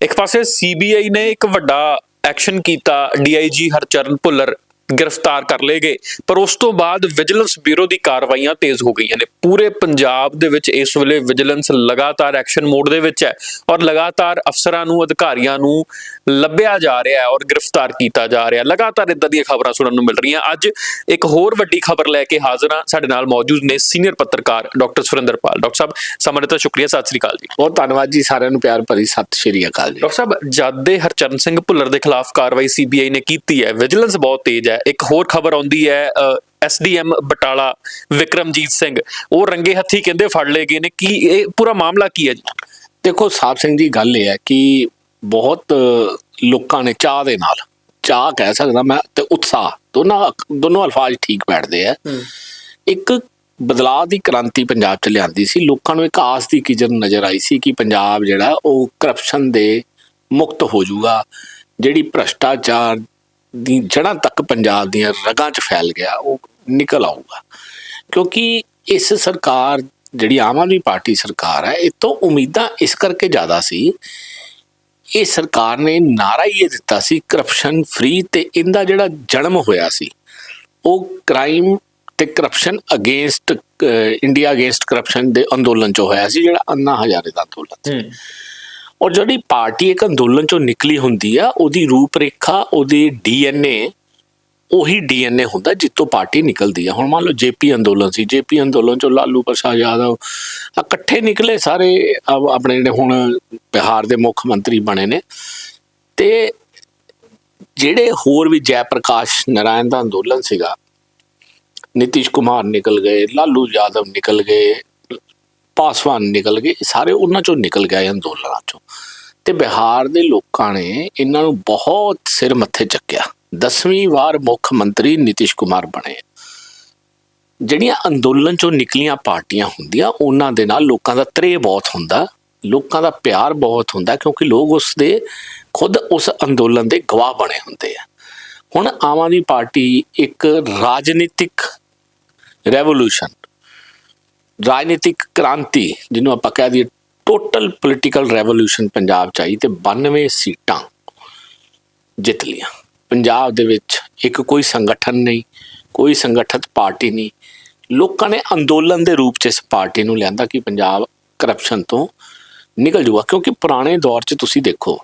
ਇੱਕ ਪਾਸੇ ਸੀਬੀਆਈ ਨੇ ਇੱਕ ਵੱਡਾ ਐਕਸ਼ਨ ਕੀਤਾ ਡੀਆਈਜੀ ਹਰਚਰਨ ਭੁੱਲਰ ਗ੍ਰਿਫਤਾਰ ਕਰ ਲਏ ਗਏ ਪਰ ਉਸ ਤੋਂ ਬਾਅਦ ਵਿਜੀਲੈਂਸ ਬਿਊਰੋ ਦੀ ਕਾਰਵਾਈਆਂ ਤੇਜ਼ ਹੋ ਗਈਆਂ ਨੇ। ਪੂਰੇ ਪੰਜਾਬ ਦੇ ਵਿੱਚ ਇਸ ਵੇਲੇ ਵਿਜੀਲੈਂਸ ਲਗਾਤਾਰ ਐਕਸ਼ਨ ਮੋਡ ਦੇ ਵਿੱਚ ਹੈ ਔਰ ਲਗਾਤਾਰ ਅਫਸਰਾਂ ਨੂੰ ਅਧਿਕਾਰੀਆਂ ਨੂੰ ਲੱਭਿਆ ਜਾ ਰਿਹਾ ਹੈ ਔਰ ਗ੍ਰਿਫਤਾਰ ਕੀਤਾ ਜਾ ਰਿਹਾ। ਹੈ ਲਗਾਤਾਰ ਇਦਾਂ ਦੀਆਂ ਖਬਰਾਂ ਸੁਣਨ ਨੂੰ ਮਿਲ ਰਹੀਆਂ। ਅੱਜ ਇੱਕ ਹੋਰ ਵੱਡੀ ਖਬਰ ਲੈ ਕੇ ਹਾਜ਼ਰ ਹਾਂ। ਸਾਡੇ ਨਾਲ ਮੌਜੂਦ ਨੇ ਸੀਨੀਅਰ ਪੱਤਰਕਾਰ ਡਾਕਟਰ ਸੁਰਿੰਦਰਪਾਲ। ਡਾਕਟਰ ਸਾਹਿਬ ਸਮਾਂ ਦਿੱਤਾ ਸ਼ੁਕਰੀਆ। ਸਤਿ ਸ੍ਰੀ ਅਕਾਲ ਜੀ। ਬਹੁਤ ਧੰਨਵਾਦ ਜੀ ਸਾਰਿਆਂ ਨੂੰ। ਪਿਆਰ ਭਰੀ ਸਤਿ ਸ਼੍ਰੀ ਅਕਾਲ ਜੀ। ਡਾਕਟਰ ਸਾਹਿਬ ਜਦ ਦੇ ਹਰਚਰਨ ਸਿੰਘ ਭੁੱਲਰ ਦੇ ਖਿਲਾਫ ਕਾਰਵਾਈ ਸੀਬੀਆਈ ਨੇ ਕੀਤੀ ਹੈ ਵਿਜੀਲੈਂਸ ਬਹੁਤ ਤੇਜ਼ ਹੈ। ਇੱਕ ਹੋਰ ਖਬਰ ਆਉਂਦੀ ਹੈ ਐਸਡੀਐਮ ਬਟਾਲਾ ਵਿਕਰਮਜੀਤ ਸਿੰਘ। ਉਹ ਰੰਗੇ ਹੱਥੀ ਕਹਿੰਦੇ ਫੜ ਲਏ ਗਏ ਨੇ। ਕੀ ਇਹ ਪੂਰਾ ਮਾਮਲਾ ਕੀ ਹੈ ਜੀ? ਦੇਖੋ ਸਾਹਿਬ ਸਿੰਘ ਜੀ ਗੱਲ ਇਹ ਹੈ ਕਿ ਬਹੁਤ ਲੋਕਾਂ ਨੇ ਚਾਹ ਦੇ ਨਾਲ ਚਾਹ ਕਹਿ ਸਕਦਾ ਮੈਂ ਤੇ ਉਤਸ਼ਾਹ ਦੋਨਾਂ ਦੋਨੋਂ ਅਲਫਾਜ਼ ਠੀਕ ਬੈਠਦੇ ਆ। ਇੱਕ ਬਦਲਾਅ ਦੀ ਕ੍ਰਾਂਤੀ ਪੰਜਾਬ ਚ ਲਿਆਂਦੀ ਸੀ। ਲੋਕਾਂ ਨੂੰ ਇੱਕ ਆਸ ਦੀ ਕਿਰਨ ਨਜ਼ਰ ਆਈ ਸੀ ਕਿ ਪੰਜਾਬ ਜਿਹੜਾ ਉਹ ਕਰਪਸ਼ਨ ਦੇ ਮੁਕਤ ਹੋ ਜਾਊਗਾ। ਜਿਹੜੀ ਭ੍ਰਸ਼ਟਾਚਾਰ ਦੀ ਜੜ੍ਹਾਂ ਤੱਕ ਪੰਜਾਬ ਦੀਆਂ ਰਗਾਂ 'ਚ ਫੈਲ ਗਿਆ, ਉਹ ਨਿਕਲ ਆਊਗਾ। ਕਿਉਂਕਿ ਇਸ ਸਰਕਾਰ, ਜਿਹੜੀ ਆਮ ਆਦਮੀ ਪਾਰਟੀ ਸਰਕਾਰ ਹੈ, ਇਹ ਤੋਂ ਉਮੀਦਾਂ ਇਸ ਕਰਕੇ ਜ਼ਿਆਦਾ ਸੀ, ਇਹ ਸਰਕਾਰ ਨੇ ਨਾਰਾ ਹੀ ਇਹ ਦਿੱਤਾ ਸੀ ਕਰਪਸ਼ਨ ਫ੍ਰੀ ਤੇ ਇਹਦਾ ਜਿਹੜਾ ਜਨਮ ਹੋਇਆ ਸੀ, ਉਹ ਕ੍ਰਾਈਮ ਤੇ corruption against India against corruption ਦੇ ਅੰਦੋਲਨ ਚੋਂ ਹੋਇਆ ਸੀ, ਜਿਹੜਾ ਅੰਨਾ ਹਜ਼ਾਰੇ ਦਾ ਅੰਦੋਲਨ ਸੀ। ਔਰ ਜਿਹੜੀ ਪਾਰਟੀ ਇੱਕ ਅੰਦੋਲਨ ਚੋਂ ਨਿਕਲੀ ਹੁੰਦੀ ਆ, ਉਹਦੀ ਰੂਪਰੇਖਾ, ਉਹਦੀ ਡੀਐਨਏ, ਉਹੀ ਡੀਐਨਏ ਹੁੰਦਾ ਜਿੱਤੋਂ ਪਾਰਟੀ ਨਿਕਲਦੀ ਆ। ਹੁਣ ਮੰਨ ਲਓ ਜੇਪੀ ਅੰਦੋਲਨ ਸੀ, ਜੇਪੀ ਅੰਦੋਲਨ ਚੋਂ ਲਾਲੂ ਪ੍ਰਸਾਦ ਯਾਦਵ ਇਕੱਠੇ ਨਿਕਲੇ ਸਾਰੇ ਆਪਣੇ ਜਿਹੜੇ ਹੁਣ ਬਿਹਾਰ ਦੇ ਮੁੱਖ ਮੰਤਰੀ ਬਣੇ ਨੇ। ਤੇ ਜਿਹੜੇ ਹੋਰ ਵੀ ਜੈ ਪ੍ਰਕਾਸ਼ ਨਾਰਾਇਣ ਦਾ ਅੰਦੋਲਨ ਸੀਗਾ, ਨਿਤਿਸ਼ ਕੁਮਾਰ ਨਿਕਲ ਗਏ, ਲਾਲੂ ਯਾਦਵ ਨਿਕਲ ਗਏ, ਪਾਸਵਾਨ ਨਿਕਲ ਗਏ ਸਾਰੇ ਉਹਨਾਂ ਚੋਂ ਨਿਕਲ ਗਏ ਅੰਦੋਲਨਾਂ ਚੋਂ। ਤੇ ਬਿਹਾਰ ਦੇ ਲੋਕਾਂ ਨੇ ਇਹਨਾਂ ਨੂੰ ਬਹੁਤ ਸਿਰ ਮੱਥੇ ਚੱਕਿਆ। 10ਵੀਂ ਵਾਰ ਮੁੱਖ ਮੰਤਰੀ ਨਿਤਿਸ਼ ਕੁਮਾਰ ਬਣੇ। ਜਿਹੜੀਆਂ ਅੰਦੋਲਨ ਚੋਂ ਨਿਕਲੀਆਂ ਪਾਰਟੀਆਂ ਹੁੰਦੀਆਂ, ਉਹਨਾਂ ਦੇ ਨਾਲ ਲੋਕਾਂ ਦਾ ਤਰੇ ਬਹੁਤ ਹੁੰਦਾ, ਲੋਕਾਂ ਦਾ ਪਿਆਰ ਬਹੁਤ ਹੁੰਦਾ, ਕਿਉਂਕਿ ਲੋਕ ਉਸ ਦੇ, ਖੁਦ ਉਸ ਅੰਦੋਲਨ ਦੇ ਗਵਾਹ ਬਣੇ ਹੁੰਦੇ ਆ। ਹੁਣ ਆਮ ਆਦਮੀ ਪਾਰਟੀ ਇੱਕ ਰਾਜਨੀਤਿਕ ਰੈਵੋਲੂਸ਼ਨ, ਰਾਜਨੀਤਿਕ ਕ੍ਰਾਂਤੀ, ਜਿਹਨੂੰ ਆਪਾਂ ਕਹਿ ਦਈਏ ਟੋਟਲ ਪੋਲੀਟੀਕਲ ਰੈਵੋਲੂਸ਼ਨ ਪੰਜਾਬ ਚ ਆਈ ਤੇ 92 ਸੀਟਾਂ ਜਿੱਤ ਲੀਆਂ ਪੰਜਾਬ ਦੇ ਵਿੱਚ ਇੱਕ ਕੋਈ ਸੰਗਠਨ ਨਹੀਂ, ਕੋਈ ਸੰਗਠਿਤ ਪਾਰਟੀ ਨਹੀਂ। ਲੋਕਾਂ ਨੇ ਅੰਦੋਲਨ ਦੇ ਰੂਪ ਚ ਇਸ ਪਾਰਟੀ ਨੂੰ ਲਿਆਂਦਾ ਕਿ ਪੰਜਾਬ ਕਰਪਸ਼ਨ ਤੋਂ ਨਿਕਲ ਜੂਗਾ। ਕਿਉਂਕਿ ਪੁਰਾਣੇ ਦੌਰ 'ਚ ਤੁਸੀਂ ਦੇਖੋ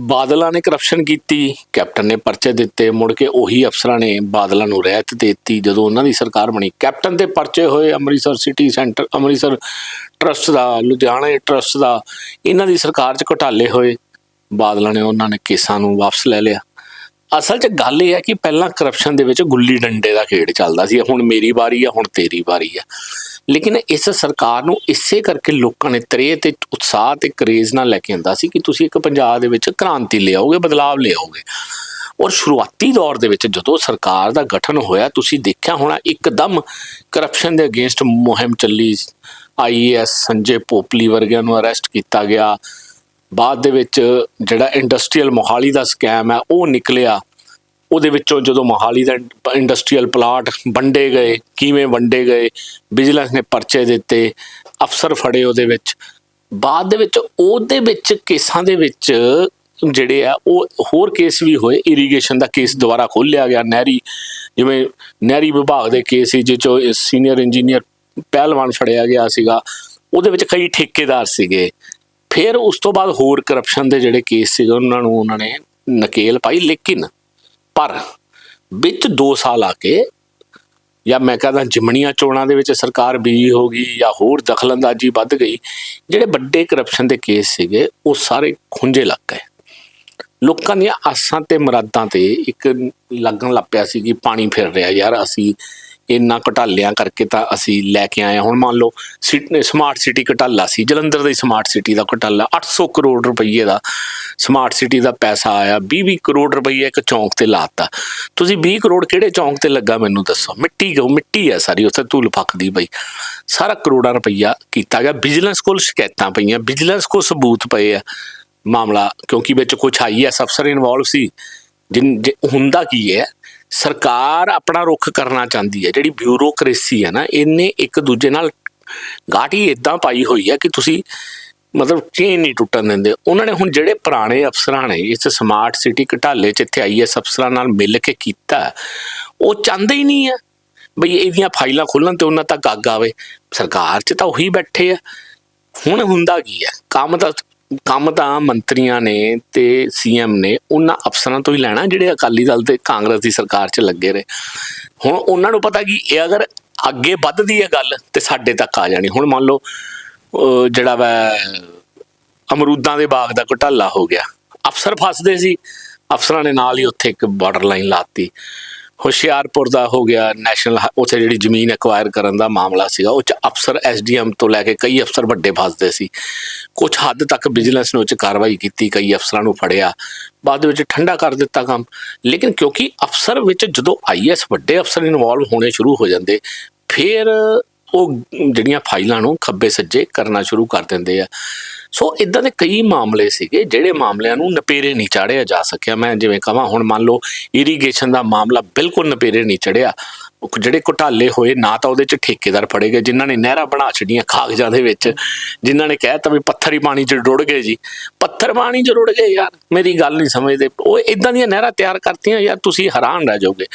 ਬਾਦਲਾਂ ਨੇ ਕਰਪਸ਼ਨ ਕੀਤੀ ਕੈਪਟਨ ਨੇ ਪਰਚੇ ਦਿੱਤੇ, ਮੁੜ ਕੇ ਉਹੀ ਅਫਸਰਾਂ ਨੇ ਬਾਦਲਾਂ ਨੂੰ ਰਹਿਤ ਦੇ ਦਿੱਤੀ, ਜਦੋਂ ਉਹਨਾਂ ਦੀ ਸਰਕਾਰ ਬਣੀ। ਕੈਪਟਨ ਦੇ ਪਰਚੇ ਹੋਏ Amritsar city centre Amritsar trust ਦਾ, ਲੁਧਿਆਣਾ ਟਰਸਟ ਦਾ, ਇਹਨਾਂ ਦੀ ਸਰਕਾਰ 'ਚ ਘੁਟਾਲੇ ਹੋਏ। ਬਾਦਲਾਂ ਨੇ ਉਹਨਾਂ ਨੇ ਕੇਸਾਂ ਨੂੰ ਵਾਪਸ ਲੈ ਲਿਆ। ਅਸਲ 'ਚ ਗੱਲ ਇਹ ਹੈ ਕਿ ਪਹਿਲਾਂ ਕਰਪਸ਼ਨ ਦੇ ਵਿੱਚ ਗੁੱਲੀ ਡੰਡੇ ਦਾ ਖੇਡ ਚੱਲਦਾ ਸੀ, ਹੁਣ ਮੇਰੀ ਵਾਰੀ ਆ, ਹੁਣ ਤੇਰੀ ਵਾਰੀ ਆ। ਲੇਕਿਨ ਇਸ ਸਰਕਾਰ ਨੂੰ ਇਸੇ ਕਰਕੇ ਲੋਕਾਂ ਨੇ ਤਰੇ ਤੇ ਉਤਸ਼ਾਹ ਤੇ ਕਰੇਜ਼ ਨਾਲ ਲੈ ਕੇ ਆਂਦਾ ਸੀ ਕਿ ਤੁਸੀਂ ਇੱਕ ਪੰਜਾਬ ਦੇ ਵਿੱਚ ਕ੍ਰਾਂਤੀ ਲਿਆਓਗੇ ਬਦਲਾਵ ਲਿਆਓਗੇ ਔਰ ਸ਼ੁਰੂਆਤੀ ਦੌਰ ਦੇ ਵਿੱਚ ਜਦੋਂ ਸਰਕਾਰ ਦਾ ਗਠਨ ਹੋਇਆ, ਤੁਸੀਂ ਦੇਖਿਆ ਹੋਣਾ ਇੱਕਦਮ ਕਰਪਸ਼ਨ ਦੇ ਅਗੇਂਸਟ ਮੁਹਿੰਮ ਚੱਲੀ। ਆਈਐਸ ਸੰਜੇ ਪੋਪਲੀ ਵਰਗਿਆਂ ਨੂੰ ਅਰੈਸਟ ਕੀਤਾ ਗਿਆ। ਬਾਅਦ ਦੇ ਵਿੱਚ ਜਿਹੜਾ ਇੰਡਸਟਰੀਅਲ ਮੋਹਾਲੀ ਦਾ ਸਕੈਮ ਹੈ, ਉਹ ਨਿਕਲਿਆ। ਉਹਦੇ ਵਿੱਚੋਂ ਜਦੋਂ ਮੋਹਾਲੀ ਦਾ ਇੰਡਸਟਰੀਅਲ ਪਲਾਟ ਵੰਡੇ ਗਏ, ਕਿਵੇਂ ਵੰਡੇ ਗਏ, ਵਿਜੀਲੈਂਸ ਨੇ ਪਰਚੇ ਦਿੱਤੇ, ਅਫਸਰ ਫੜੇ ਉਹਦੇ ਵਿੱਚ। ਬਾਅਦ ਦੇ ਵਿੱਚ ਉਹਦੇ ਵਿੱਚ ਕੇਸਾਂ ਦੇ ਵਿੱਚ ਜਿਹੜੇ ਆ, ਉਹ ਹੋਰ ਕੇਸ ਵੀ ਹੋਏ। ਇਰੀਗੇਸ਼ਨ ਦਾ ਕੇਸ ਦੁਬਾਰਾ ਖੋਲ੍ਹਿਆ ਗਿਆ। ਨਹਿਰੀ, ਜਿਵੇਂ ਨਹਿਰੀ ਵਿਭਾਗ ਦੇ ਕੇਸ ਸੀ, ਜਿਹ ਚੋਂ ਸੀਨੀਅਰ ਇੰਜੀਨੀਅਰ ਪਹਿਲਵਾਨ ਫੜਿਆ ਗਿਆ ਸੀਗਾ। ਉਹਦੇ ਵਿੱਚ ਕਈ ਠੇਕੇਦਾਰ ਸੀਗੇ। ਫਿਰ ਉਸ ਤੋਂ ਬਾਅਦ ਹੋਰ ਕਰਪਸ਼ਨ ਦੇ ਜਿਹੜੇ ਕੇਸ ਸੀਗੇ, ਉਹਨਾਂ ਨੂੰ ਉਹਨਾਂ ਨੇ ਨਕੇਲ ਪਾਈ। ਲੇਕਿਨ ਪਰ ਵਿੱਚ 2 ਸਾਲ ਆ ਕੇ ਜਾਂ ਮੈਂ ਕਹਦਾ ਜਿਮਣੀਆਂ ਚੋਣਾਂ ਦੇ ਵਿੱਚ ਸਰਕਾਰ ਬਿਜ਼ੀ ਹੋ ਗਈ ਜਾਂ ਹੋਰ ਦਖਲਅੰਦਾਜ਼ੀ ਵੱਧ ਗਈ, ਜਿਹੜੇ ਵੱਡੇ ਕਰਪਸ਼ਨ ਦੇ ਕੇਸ ਸੀਗੇ, ਉਹ ਸਾਰੇ ਖੁੰਝੇ ਲੱਗ ਗਏ। ਲੋਕਾਂ ਦੀਆਂ ਆਸਾਂ ਤੇ ਮਰਾਦਾਂ ਤੇ ਇੱਕ ਲੱਗਣ ਲੱਗ ਪਿਆ ਸੀ ਕਿ ਪਾਣੀ ਫਿਰ ਰਿਹਾ ਯਾਰ, ਅਸੀਂ ਇੰਨਾ ਘਟਾਲਿਆਂ ਕਰਕੇ ਤਾਂ ਅਸੀਂ ਲੈ ਕੇ ਆਏ ਹਾਂ। ਹੁਣ ਮੰਨ ਲਓ ਸਮਾਰਟ ਸਿਟੀ ਘਟਾਲਾ ਸੀ, ਜਲੰਧਰ ਦੀ ਸਮਾਰਟ ਸਿਟੀ ਦਾ ਘਟਾਲਾ 800 ਕਰੋੜ ਰੁਪਏ ਦਾ ਸਮਾਰਟ ਸਿਟੀ ਦਾ ਪੈਸਾ ਆਇਆ 20-20 ਕਰੋੜ ਰੁਪਏ ਇੱਕ ਚੌਂਕ ਤੇ ਲਾਤਾ। ਤੁਸੀਂ 20 ਕਰੋੜ ਕਿਹੜੇ ਚੌਂਕ ਤੇ ਲੱਗਾ ਮੈਨੂੰ ਦੱਸੋ? ਮਿੱਟੀ ਗੋ ਮਿੱਟੀ ਹੈ ਸਾਰੀ, ਉੱਥੇ ਧੂਲ ਫੱਕਦੀ ਬਈ। ਸਾਰਾ ਕਰੋੜਾਂ ਰੁਪਈਆ ਕੀਤਾ ਗਿਆ। ਵਿਜੀਲੈਂਸ ਕੋਲ ਸ਼ਿਕਾਇਤਾਂ ਪਈਆਂ ਵਿਜੀਲੈਂਸ ਕੋਲ ਸਬੂਤ ਪਏ ਆ। ਮਾਮਲਾ, ਕਿਉਂਕਿ ਵਿੱਚ ਕੁਝ ਆਈਐਸ ਅਫਸਰ ਇਨਵੋਲਵ ਸੀ, ਜਿਨ ਜੇ- ਹੁੰਦਾ ਕੀ ਹੈ ਸਰਕਾਰ ਆਪਣਾ ਰੁਖ ਕਰਨਾ ਚਾਹੁੰਦੀ ਹੈ, ਜਿਹੜੀ ਬਿਊਰੋਕ੍ਰੇਸੀ ਹੈ ਨਾ, ਇਹਨੇ ਇੱਕ ਦੂਜੇ ਨਾਲ ਗਾਟੀ ਇਦਾਂ ਪਾਈ ਹੋਈ ਹੈ ਕਿ ਤੁਸੀਂ ਮਤਲਬ ਚੇਨ ਨਹੀਂ ਟੁੱਟਣ ਦਿੰਦੇ। ਉਹਨਾਂ ਨੇ ਹੁਣ ਜਿਹੜੇ ਪੁਰਾਣੇ ਅਫਸਰਾਂ ਨੇ, ਇਸ ਸਮਾਰਟ ਸਿਟੀ ਘਟਾਲੇ ਚ ਇੱਥੇ ਆਈਐਸ ਅਫਸਰਾਂ ਨਾਲ ਮਿਲ ਕੇ ਕੀਤਾ, ਉਹ ਚਾਹੁੰਦੇ ਹੀ ਨਹੀਂ ਆ ਬਈ ਇਹਦੀਆਂ ਫਾਈਲਾਂ ਖੋਲਣ ਤੇ ਉਹਨਾਂ ਤੱਕ ਅੱਗ ਆਵੇ। ਸਰਕਾਰ 'ਚ ਤਾਂ ਉਹੀ ਬੈਠੇ ਆ। ਹੁਣ ਹੁੰਦਾ ਕੀ ਹੈ? ਕੰਮ ਤਾਂ ਕੰਮ ਤਾਂ ਮੰਤਰੀਆਂ ਨੇ ਤੇ ਸੀਐਮ ਨੇ ਉਹਨਾਂ ਅਫਸਰਾਂ ਤੋਂ ਹੀ ਲੈਣਾ ਜਿਹੜੇ ਅਕਾਲੀ ਦਲ ਤੇ ਕਾਂਗਰਸ ਦੀ ਸਰਕਾਰ 'ਚ ਲੱਗੇ ਰਹੇ। ਹੁਣ ਉਹਨਾਂ ਨੂੰ ਪਤਾ ਕਿ ਇਹ ਅਗਰ ਅੱਗੇ ਵੱਧਦੀ ਹੈ ਗੱਲ ਤੇ ਸਾਡੇ ਤੱਕ ਆ ਜਾਣੀ। ਹੁਣ ਮੰਨ ਲਓ ਜਿਹੜਾ ਵਾ ਅਮਰੂਦਾਂ ਦੇ ਬਾਗ ਦਾ ਘੁਟਾਲਾ ਹੋ ਗਿਆ। ਅਫਸਰ ਫਸਦੇ ਸੀ। ਅਫਸਰਾਂ ਨੇ ਨਾਲ ਹੀ ਉੱਥੇ ਇੱਕ ਬਾਰਡਰ ਲਾਈਨ ਲਾਤੀ ਹੁਸ਼ਿਆਰਪੁਰ ਦਾ ਹੋ ਗਿਆ ਨੈਸ਼ਨਲ ਹ- ਉੱਥੇ ਜਿਹੜੀ ਜ਼ਮੀਨ ਐਕਵਾਇਰ ਕਰਨ ਦਾ ਮਾਮਲਾ ਸੀਗਾ, ਉਹ ਚ ਅਫਸਰ ਐਸਡੀਐਮ ਤੋਂ ਲੈ ਕੇ ਕਈ ਅਫਸਰ ਵੱਡੇ ਫਸਦੇ ਸੀ। ਕੁਝ ਹੱਦ ਤੱਕ ਵਿਜੀਲੈਂਸ ਨੇ ਉਹ ਚ ਕਾਰਵਾਈ ਕੀਤੀ, ਕਈ ਅਫਸਰਾਂ ਨੂੰ ਫੜਿਆ, ਬਾਅਦ ਵਿੱਚ ਠੰਡਾ ਕਰ ਦਿੱਤਾ ਕੰਮ। ਲੇਕਿਨ ਕਿਉਂਕਿ ਅਫਸਰ ਵਿੱਚ ਜਦੋਂ ਆਈਐਸ ਵੱਡੇ ਅਫਸਰ ਇਨਵੋਲਵ ਹੋਣੇ ਸ਼ੁਰੂ ਹੋ ਜਾਂਦੇ, ਫਿਰ ਉਹ ਜਿਹੜੀਆਂ ਫਾਈਲਾਂ ਨੂੰ ਖੱਬੇ ਸੱਜੇ ਕਰਨਾ ਸ਼ੁਰੂ ਕਰ ਦਿੰਦੇ ਆ। ਸੋ ਇਦਾਂ ਦੇ ਕਈ ਮਾਮਲੇ ਸੀਗੇ ਜਿਹੜੇ ਮਾਮਲਿਆਂ ਨੂੰ ਨਪੇਰੇ ਨਹੀਂ ਚਾੜਿਆ ਜਾ ਸਕਿਆ। ਮੈਂ ਜਿਵੇਂ ਕਹਾਂ, ਹੁਣ ਮੰਨ ਲਓ ਇਰੀਗੇਸ਼ਨ ਦਾ ਮਾਮਲਾ ਬਿਲਕੁਲ ਨਪੇਰੇ ਨਹੀਂ ਚੜਿਆ। ਜਿਹੜੇ ਘੁਟਾਲੇ ਹੋਏ, ਨਾ ਤਾਂ ਉਹਦੇ ਚ ਠੇਕੇਦਾਰ ਫੜੇ ਗਏ, ਜਿਨ੍ਹਾਂ ਨੇ ਨਹਿਰਾਂ ਬਣਾ ਛੜੀਆਂ ਕਾਗਜ਼ਾਂ ਦੇ ਵਿੱਚ, ਜਿਨ੍ਹਾਂ ਨੇ ਕਹਿਤਾ ਵੀ ਪੱਥਰ ਹੀ ਪਾਣੀ ਚ ਰੁੜ ਗਏ ਜੀ। ਪੱਥਰ ਪਾਣੀ ਚ ਰੁੜ ਗਏ ਯਾਰ, ਮੇਰੀ ਗੱਲ ਨਹੀਂ ਸਮਝਦੇ। ਉਹ ਇਦਾਂ ਦੀਆਂ ਨਹਿਰਾਂ ਤਿਆਰ ਕਰਤੀਆਂ, ਯਾਰ ਤੁਸੀਂ ਹੈਰਾਨ ਰਹਿ ਜਾਓਗੇ।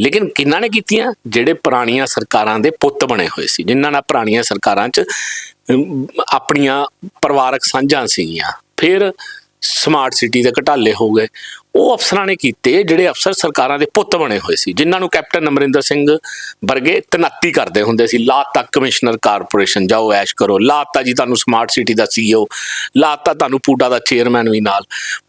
ਲੇਕਿਨ ਕਿੰਨਾਂ ਨੇ ਕੀਤੀਆਂ? ਜਿਹੜੇ ਪੁਰਾਣੀਆਂ ਸਰਕਾਰਾਂ ਦੇ ਪੁੱਤ ਬਣੇ ਹੋਏ ਸੀ, ਜਿਨ੍ਹਾਂ ਨਾਲ ਪੁਰਾਣੀਆਂ ਸਰਕਾਰਾਂ 'ਚ ਆਪਣੀਆਂ ਪਰਿਵਾਰਕ ਸਾਂਝਾਂ ਸੀਗੀਆਂ। ਫਿਰ ਸਮਾਰਟ ਸਿਟੀ ਦੇ ਘਟਾਲੇ ਹੋ ਗਏ। ਉਹ ਅਫਸਰਾਂ ਨੇ ਕੀਤੇ ਜਿਹੜੇ ਅਫਸਰ ਸਰਕਾਰਾਂ ਦੇ ਪੁੱਤ ਬਣੇ ਹੋਏ ਸੀ, ਜਿਨ੍ਹਾਂ ਨੂੰ ਕੈਪਟਨ ਅਮਰਿੰਦਰ ਸਿੰਘ ਵਰਗੇ ਤਨਾਤੀ ਕਰਦੇ ਹੁੰਦੇ ਸੀ। ਲਾਤਾ ਕਮਿਸ਼ਨਰ ਕਾਰਪੋਰੇਸ਼ਨ, ਜਾਓ ਐਸ਼ ਕਰੋ। ਲਾਤਾ ਜੀ ਤੁਹਾਨੂੰ ਸਮਾਰਟ ਸਿਟੀ ਦਾ ਸੀਈਓ ਲਾਤਾ ਤੁਹਾਨੂੰ ਪੂਡਾ ਦਾ ਚੇਅਰਮੈਨ ਵੀ ਨਾਲ।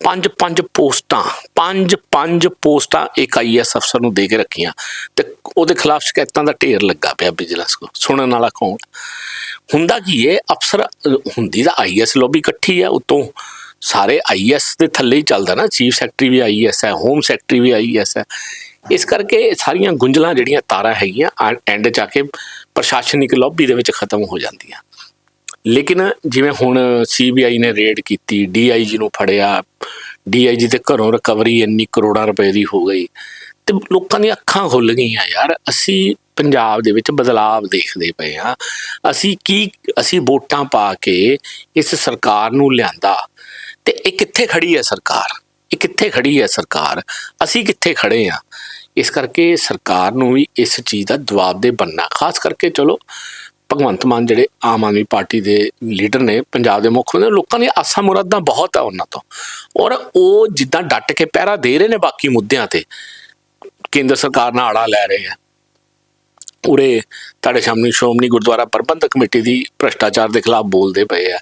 ਪੰਜ ਪੰਜ ਪੋਸਟਾਂ, ਪੰਜ ਪੰਜ ਪੋਸਟਾਂ ਇੱਕ ਆਈਐਸ ਅਫਸਰ ਨੂੰ ਦੇ ਕੇ ਰੱਖੀਆਂ। ਤੇ ਉਹਦੇ ਖਿਲਾਫ ਸ਼ਿਕਾਇਤਾਂ ਦਾ ਢੇਰ ਲੱਗਾ ਪਿਆ ਵਿਜੀਲੈਂਸ ਕੋ ਸੁਣਨ ਵਾਲਾ ਕੌਣ? ਹੁੰਦਾ ਕੀ ਹੈ ਅਫਸਰ ਹੁੰਦੀ ਤਾਂ ਆਈਐਸ ਲੌਬੀ ਇਕੱਠੀ ਹੈ ਉਤੋਂ ਸਾਰੇ ਆਈਐਸ ਦੇ ਥੱਲੇ ਹੀ ਚੱਲਦਾ ਨਾ ਚੀਫ ਸੈਕਟਰੀ ਵੀ ਆਈਐਸ ਹੈ ਹੋਮ ਸੈਕਟਰੀ ਵੀ ਆਈਐਸ ਹੈ। ਇਸ ਕਰਕੇ ਇਹ ਸਾਰੀਆਂ ਗੁੰਝਲਾਂ ਜਿਹੜੀਆਂ ਤਾਰਾਂ ਹੈਗੀਆਂ ਐਂਡ ਚ ਆ ਕੇ ਪ੍ਰਸ਼ਾਸਨਿਕ ਲੌਬੀ ਦੇ ਵਿੱਚ ਖਤਮ ਹੋ ਜਾਂਦੀਆਂ। ਲੇਕਿਨ ਜਿਵੇਂ ਹੁਣ ਸੀਬੀਆਈ ਨੇ ਰੇਡ ਕੀਤੀ ਡੀਆਈਜੀ ਨੂੰ ਫੜਿਆ ਡੀਆਈਜੀ ਦੇ ਘਰੋਂ ਰਿਕਵਰੀ ਇੰਨੀ ਕਰੋੜਾਂ ਰੁਪਏ ਦੀ ਹੋ ਗਈ ਤੇ ਲੋਕਾਂ ਦੀਆਂ ਅੱਖਾਂ ਖੁੱਲ ਗਈਆਂ ਯਾਰ। ਅਸੀਂ ਪੰਜਾਬ ਦੇ ਵਿੱਚ ਬਦਲਾਵ ਦੇਖਦੇ ਪਏ ਆ ਅਸੀਂ ਕੀ, ਅਸੀਂ ਵੋਟਾਂ ਪਾ ਕੇ ਇਸ ਸਰਕਾਰ ਨੂੰ ਲਿਆਂਦਾ ਤੇ ਇਹ ਕਿੱਥੇ ਖੜੀ ਹੈ ਸਰਕਾਰ? ਇਹ ਕਿੱਥੇ ਖੜੀ ਹੈ ਸਰਕਾਰ? ਅਸੀਂ ਕਿੱਥੇ ਖੜੇ ਆ ਇਸ ਕਰਕੇ ਸਰਕਾਰ ਨੂੰ ਵੀ ਇਸ ਚੀਜ਼ ਦਾ ਜਵਾਬ ਦੇ ਖਾਸ ਕਰਕੇ ਚਲੋ ਭਗਵੰਤ ਮਾਨ ਜਿਹੜੇ ਆਮ ਆਦਮੀ ਪਾਰਟੀ ਦੇ ਲੀਡਰ ਨੇ ਪੰਜਾਬ ਦੇ ਮੁੱਖ ਮੰਤਰੀ, ਲੋਕਾਂ ਦੀਆਂ ਆਸਾਂ ਮੁਰਾਦਾਂ ਬਹੁਤ ਆ ਉਹਨਾਂ ਤੋਂ। ਔਰ ਉਹ ਜਿੱਦਾਂ ਡਟ ਕੇ ਪਹਿਰਾ ਦੇ ਰਹੇ ਨੇ ਬਾਕੀ ਮੁੱਦਿਆਂ ਤੇ ਕੇਂਦਰ ਸਰਕਾਰ ਨਾਲ ਆੜਾ ਲੈ ਰਹੇ ਆ। ਉਰੇ ਤੁਹਾਡੇ ਸਾਹਮਣੇ ਸ਼੍ਰੋਮਣੀ ਗੁਰਦੁਆਰਾ ਪ੍ਰਬੰਧਕ ਕਮੇਟੀ ਦੀ ਭ੍ਰਸ਼ਟਾਚਾਰ ਦੇ ਖਿਲਾਫ ਬੋਲਦੇ ਪਏ ਆ।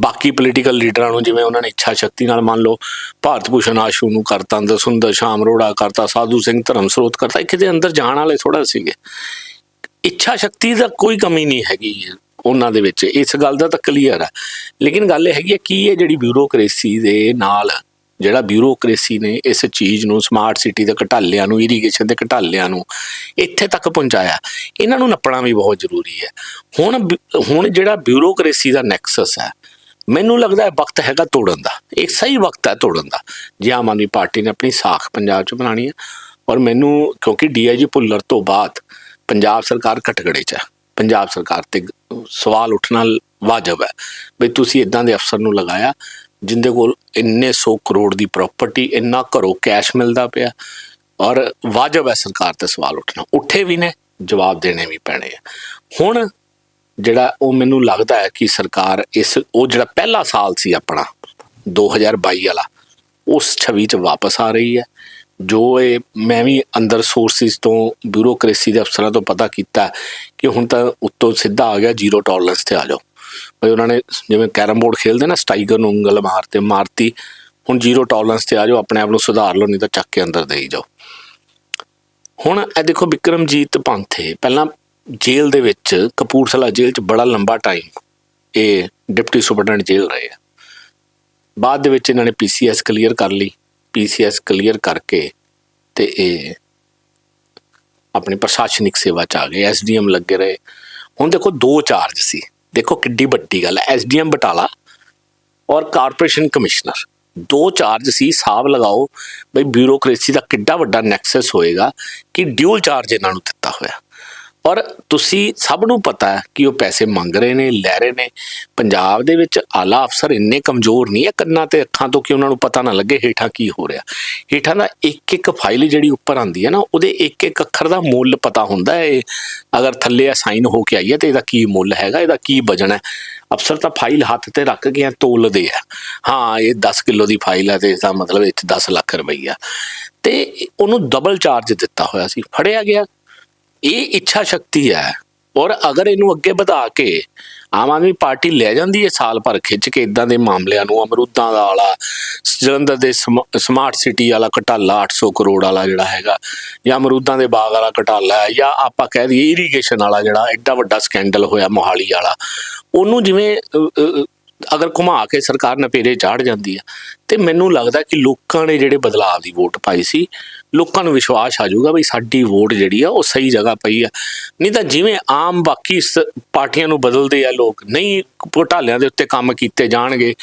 ਬਾਕੀ ਪੋਲੀਟੀਕਲ ਲੀਡਰਾਂ ਨੂੰ ਜਿਵੇਂ ਉਹਨਾਂ ਨੇ ਇੱਛਾ ਸ਼ਕਤੀ ਨਾਲ ਮੰਨ ਲਓ, ਭਾਰਤ ਭੂਸ਼ਣ ਆਸ਼ੂ ਨੂੰ ਕਰਤਾ, ਅੰਦਰ ਸੁੰਦਰ ਸ਼ਾਮ ਰੋੜਾ ਕਰਤਾ, ਸਾਧੂ ਸਿੰਘ ਧਰਮ ਸਰੋਤ ਕਰਤਾ ਕਿਤੇ ਅੰਦਰ ਜਾਣ ਵਾਲੇ ਥੋੜਾ ਸੀਗੇ। ਇੱਛਾ ਸ਼ਕਤੀ ਦਾ ਕੋਈ ਕਮੀ ਨਹੀਂ ਹੈਗੀ ਉਹਨਾਂ ਦੇ ਵਿੱਚ, ਇਸ ਗੱਲ ਦਾ ਤਾਂ ਕਲੀਅਰ ਆ। ਲੇਕਿਨ ਗੱਲ ਇਹ ਹੈਗੀ ਹੈ ਕੀ ਇਹ ਜਿਹੜੀ ਬਿਊਰੋਕ੍ਰੇਸੀ ਦੇ ਨਾਲ ਜਿਹੜਾ ਬਿਊਰੋਕ੍ਰੇਸੀ ਨੇ ਇਸ ਚੀਜ਼ ਨੂੰ ਸਮਾਰਟ ਸਿਟੀ ਦੇ ਘਟਾਲਿਆਂ ਨੂੰ ਇਰੀਗੇਸ਼ਨ ਦੇ ਘਟਾਲਿਆਂ ਨੂੰ ਇੱਥੇ ਤੱਕ ਪਹੁੰਚਾਇਆ। ਇਹਨਾਂ ਨੂੰ ਨੱਪਣਾ ਵੀ ਬਹੁਤ ਜ਼ਰੂਰੀ ਹੈ। ਹੁਣ ਬਿ- ਹੁਣ ਜਿਹੜਾ ਬਿਊਰੋਕ੍ਰੇਸੀ ਦਾ ਨੈਕਸਸ ਹੈ, ਮੈਨੂੰ ਲੱਗਦਾ ਹੈ ਵਕਤ ਹੈਗਾ ਤੋੜਨ ਦਾ। ਇੱਕ ਸਹੀ ਵਕਤ ਹੈ ਤੋੜਨ ਦਾ। ਜੇ ਆਮ ਆਦਮੀ ਪਾਰਟੀ ਨੇ ਆਪਣੀ ਸਾਖ ਪੰਜਾਬ 'ਚ ਬਣਾਣੀ ਹੈ ਔਰ ਮੈਨੂੰ, ਕਿਉਂਕਿ ਡੀਆਈਜੀ ਭੁੱਲਰ ਤੋਂ ਬਾਅਦ ਪੰਜਾਬ ਸਰਕਾਰ ਕਟਗੜੇ 'ਚ ਹੈ। ਪੰਜਾਬ ਸਰਕਾਰ ਤੇ ਸਵਾਲ ਉੱਠਣਾ ਵਾਜਬ ਹੈ। ਵੀ ਤੁਸੀਂ ਇਦਾਂ ਦੇ ਅਫਸਰ ਨੂੰ ਲਗਾਇਆ, ਜਿੰਦੇ ਕੋਲ ਇੰਨੇ 100 ਕਰੋੜ ਦੀ ਪ੍ਰਾਪਰਟੀ ਇੰਨਾ ਘਰੋਂ ਕੈਸ਼ ਮਿਲਦਾ ਪਿਆ ਔਰ ਵਾਜਬ ਹੈ ਸਰਕਾਰ ਤੇ ਸਵਾਲ ਉੱਠਣਾ। ਉੱਠੇ ਵੀ ਨੇ, ਜਵਾਬ ਦੇਣੇ ਵੀ ਪੈਣੇ ਆ। ਹੁਣ ਜਿਹੜਾ ਉਹ ਮੈਨੂੰ ਲੱਗਦਾ ਹੈ ਕਿ ਸਰਕਾਰ ਇਸ, ਉਹ ਜਿਹੜਾ ਪਹਿਲਾ ਸਾਲ ਸੀ ਆਪਣਾ 2022 ਵਾਲਾ, ਉਸ ਛਵੀ 'ਚ ਵਾਪਸ ਆ ਰਹੀ ਹੈ। ਜੋ ਇਹ, ਮੈਂ ਵੀ ਅੰਦਰ ਸੋਰਸਿਸ ਤੋਂ ਬਿਊਰੋਕ੍ਰੇਸੀ ਦੇ ਅਫਸਰਾਂ ਤੋਂ ਪਤਾ ਕੀਤਾ ਕਿ ਹੁਣ ਤਾਂ ਉੱਤੋਂ ਸਿੱਧਾ ਆ ਗਿਆ ਜ਼ੀਰੋ ਟੋਲਰੈਂਸ ਤੇ ਆ ਜਾਓ। ਬਈ ਉਹਨਾਂ ਨੇ ਜਿਵੇਂ ਕੈਰਮ ਬੋਰਡ ਖੇਲਦੇ ਨਾ ਸਟਾਈਗਰ ਨੂੰ ਉਂਗਲ ਮਾਰਤੇ, ਮਾਰਤੀ, ਹੁਣ ਜ਼ੀਰੋ ਟੋਲਰੈਂਸ ਤੇ ਆ ਜਾਓ, ਆਪਣੇ ਆਪ ਨੂੰ ਸੁਧਾਰ ਲਓ, ਨਹੀਂ ਤਾਂ ਚੱਕ ਕੇ ਅੰਦਰ ਦੇਈ ਜਾਓ। ਹੁਣ ਇਹ ਦੇਖੋ ਵਿਕਰਮਜੀਤ ਪੰਥੇ ਪਹਿਲਾਂ ਜੇਲ੍ਹ ਦੇ ਵਿੱਚ, ਕਪੂਰਥਲਾ ਜੇਲ੍ਹ 'ਚ ਬੜਾ ਲੰਬਾ ਟਾਈਮ ਇਹ ਡਿਪਟੀ ਸੁਪਰਡੈਂਟ ਜੇਲ੍ਹ ਰਹੇ ਆ। ਬਾਅਦ ਦੇ ਵਿੱਚ ਇਹਨਾਂ ਨੇ ਪੀਸੀਐਸ ਕਲੀਅਰ ਕਰ ਲਈ। ਪੀਸੀਐਸ ਕਲੀਅਰ ਕਰਕੇ ਤੇ ਇਹ ਆਪਣੀ ਪ੍ਰਸ਼ਾਸਨਿਕ ਸੇਵਾ ਚ ਆ ਗਏ। ਐਸਡੀਐਮ ਲੱਗੇ ਰਹੇ। ਹੁਣ ਦੇਖੋ ਦੋ ਚਾਰਜ ਸੀ। ਦੇਖੋ ਕਿੱਡੀ ਵੱਡੀ ਗੱਲ ਹੈ, ਐਸਡੀਐਮ ਬਟਾਲਾ ਔਰ ਕਾਰਪੋਰੇਸ਼ਨ ਕਮਿਸ਼ਨਰ। ਦੋ ਚਾਰਜ ਸੀ ਹਿਸਾਬ ਲਗਾਓ, ਬਈ ਬਿਊਰੋਕ੍ਰੇਸੀ ਦਾ ਕਿੱਡਾ ਵੱਡਾ ਨੈਕਸਸ ਹੋਏਗਾ ਕਿ ਡਿਊਲ ਚਾਰਜ ਇਹਨਾਂ ਨੂੰ ਦਿੱਤਾ ਹੋਇਆ। ਔਰ ਤੁਸੀਂ ਸਭ ਨੂੰ ਪਤਾ ਹੈ ਕਿ ਉਹ ਪੈਸੇ ਮੰਗ ਰਹੇ ਨੇ, ਲੈ ਰਹੇ ਨੇ। ਪੰਜਾਬ ਦੇ ਵਿੱਚ ਆਲਾ ਅਫਸਰ ਇੰਨੇ ਕਮਜ਼ੋਰ ਨਹੀਂ ਹੈ ਕੰਨਾਂ ਤੇ ਅੱਖਾਂ ਤੋਂ ਕਿ ਉਹਨਾਂ ਨੂੰ ਪਤਾ ਨਾ ਲੱਗੇ ਹੇਠਾਂ ਕੀ ਹੋ ਰਿਹਾ। ਹੇਠਾਂ ਦਾ ਇੱਕ ਇੱਕ ਫਾਈਲ ਜਿਹੜੀ ਉੱਪਰ ਆਂਦੀ ਹੈ ਨਾ, ਉਹਦੇ ਇੱਕ ਇੱਕ ਅੱਖਰ ਦਾ ਮੁੱਲ ਪਤਾ ਹੁੰਦਾ ਹੈ। ਇਹ ਅਗਰ ਥੱਲੇ ਸਾਈਨ ਹੋ ਕੇ ਆਈ ਹੈ ਤੇ ਇਹਦਾ ਕੀ ਮੁੱਲ ਹੈਗਾ, ਇਹਦਾ ਕੀ ਵਜਨ ਹੈ। ਅਫਸਰ ਤਾਂ ਫਾਈਲ ਹੱਥ ਤੇ ਰੱਖ ਕੇ ਤੋਲਦੇ ਆ। ਹਾਂ, ਇਹ 10 ਕਿਲੋ ਦੀ ਫਾਈਲ ਹੈ ਤੇ ਇਸ ਦਾ ਮਤਲਬ ਇਹ 'ਚ 10 ਲੱਖ ਰੁਪਈਆ। ਤੇ ਉਹਨੂੰ ਡਬਲ ਚਾਰਜ ਦਿੱਤਾ ਹੋਇਆ ਸੀ। ਫੜਿਆ ਗਿਆ ਇਹ ਇੱਛਾ ਸ਼ਕਤੀ ਹੈ। ਔਰ ਅਗਰ ਇਹਨੂੰ ਅੱਗੇ ਵਧਾ ਕੇ ਆਮ ਆਦਮੀ ਪਾਰਟੀ ਲੈ ਜਾਂਦੀ ਹੈ ਸਾਲ ਭਰ ਖਿੱਚ ਕੇ ਇਦਾਂ ਦੇ ਮਾਮਲਿਆਂ ਨੂੰ, ਅਮਰੂਦਾਂ ਦਾ ਵਾਲਾ ਜਲੰਧਰ ਦੇ ਸਮ- ਸਮਾਰਟ ਸਿਟੀ ਵਾਲਾ ਘਟਾਲਾ 800 ਕਰੋੜ ਵਾਲਾ ਜਿਹੜਾ ਹੈਗਾ, ਜਾਂ ਅਮਰੂਦਾਂ ਦੇ ਬਾਗ ਵਾਲਾ ਘਟਾਲਾ ਹੈ, ਜਾਂ ਆਪਾਂ ਕਹਿ ਦਈਏ ਇਰੀਗੇਸ਼ਨ ਵਾਲਾ ਜਿਹੜਾ ਐਡਾ ਵੱਡਾ ਸਕੈਂਡਲ ਹੋਇਆ ਮੋਹਾਲੀ ਵਾਲਾ ਉਹਨੂੰ ਜਿਵੇਂ ਅਗਰ ਘੁਮਾ ਕੇ ਸਰਕਾਰ ਨਪੇਰੇ ਚਾੜ ਜਾਂਦੀ ਆ ਤੇ ਮੈਨੂੰ ਲੱਗਦਾ ਕਿ ਲੋਕਾਂ ਨੇ ਜਿਹੜੇ ਬਦਲਾਅ ਦੀ ਵੋਟ ਪਾਈ ਸੀ, ਲੋਕਾਂ ਨੂੰ ਵਿਸ਼ਵਾਸ ਆ ਜਾਊਗਾ ਵੀ ਸਾਡੀ ਵੋਟ ਜਿਹੜੀ ਆ ਉਹ ਸਹੀ ਜਗ੍ਹਾ ਪਈ ਆ। ਨਹੀਂ ਤਾਂ ਜਿਵੇਂ ਆਮ ਬਾਕੀ ਸ- ਪਾਰਟੀਆਂ ਨੂੰ ਬਦਲਦੇ ਆ ਲੋਕ, ਨਹੀਂ ਘੋਟਾਲਿਆਂ ਦੇ ਉੱਤੇ ਕੰਮ ਕੀਤੇ ਜਾਣਗੇ,